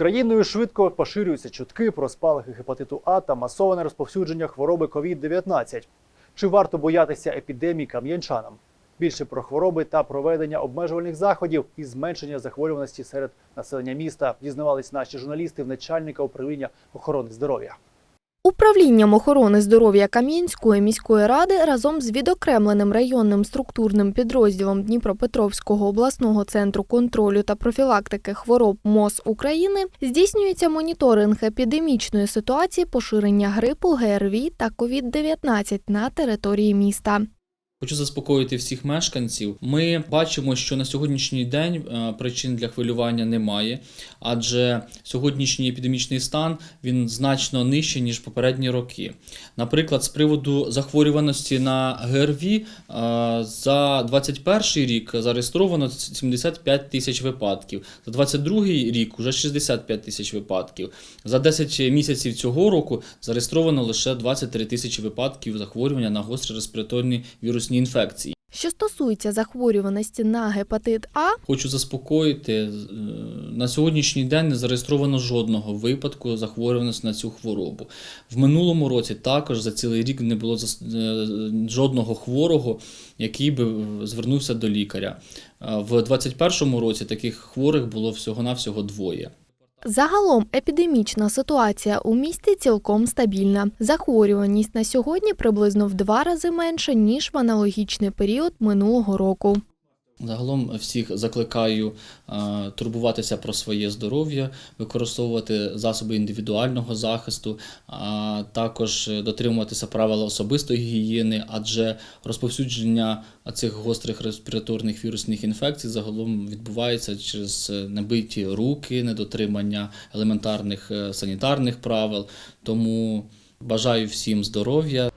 Країною швидко поширюються чутки про спалахи гепатиту А та масоване розповсюдження хвороби COVID-19. Чи варто боятися епідемії кам'янчанам? Більше про хвороби та проведення обмежувальних заходів і зменшення захворюваності серед населення міста дізнавались наші журналісти в начальника управління охорони здоров'я. Управлінням охорони здоров'я Кам'янської міської ради разом з відокремленим районним структурним підрозділом Дніпропетровського обласного центру контролю та профілактики хвороб МОЗ України здійснюється моніторинг епідемічної ситуації поширення грипу, ГРВІ та COVID-19 на території міста. Хочу заспокоїти всіх мешканців. Ми бачимо, що на сьогоднішній день е, причин для хвилювання немає, адже сьогоднішній епідемічний стан він значно нижчий ніж попередні роки. Наприклад, з приводу захворюваності на ГРВІ е, за 2021 рік зареєстровано 75 тисяч випадків, за 2022 рік вже 65 тисяч випадків. За 10 місяців цього року зареєстровано лише 23 тисячі випадків захворювання на гострі респіраторні вірусні інфекції. Що стосується захворюваності на гепатит А, Хочу заспокоїти, е, на сьогоднішній день не зареєстровано жодного випадку захворюваності на цю хворобу. В минулому році також за цілий рік не було е, жодного хворого, який би е, звернувся до лікаря. В 2021 році таких хворих було всього-навсього двоє. Загалом епідемічна ситуація у місті цілком стабільна. Захворюваність на сьогодні приблизно в два рази менше ніж в аналогічний період минулого року. Загалом всіх закликаю е, турбуватися про своє здоров'я, використовувати засоби індивідуального захисту, а також дотримуватися правил особистої гігієни, адже розповсюдження цих гострих респіраторних вірусних інфекцій загалом відбувається через небиті руки, недотримання елементарних е, санітарних правил. Тому бажаю всім здоров'я.